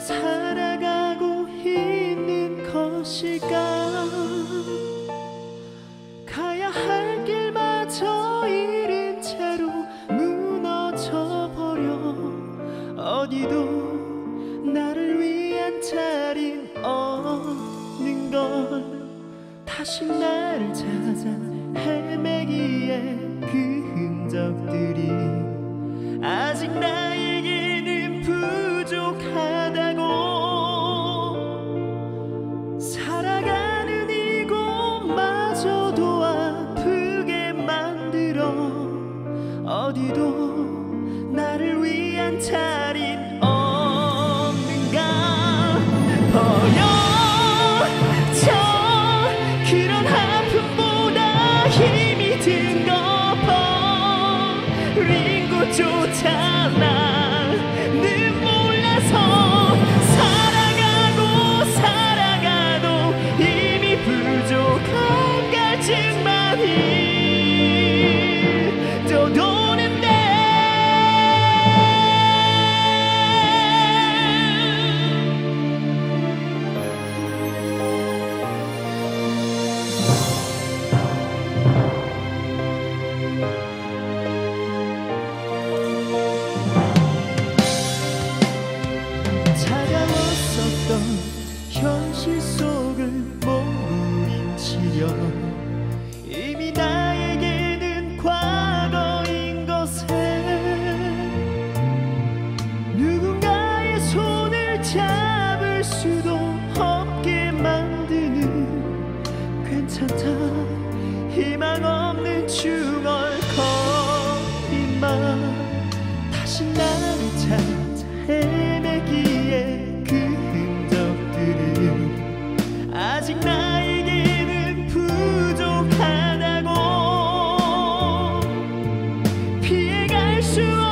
살아가고 있는 것일까? 가야 할 길마저 잃은 채로 무너져버려. 어디도 나를 위한 자리 없는 걸 다시 나를 찾아 헤매기에 그 흔적들이 아직 나에게 就灿烂 잡을 수도 없게 만드는 괜찮다. 희망 없는 중얼거림만 다시 나를 찾아 헤매기에 그 흔적들은 아직 나에게는 부족하다고. 피해갈 수 없는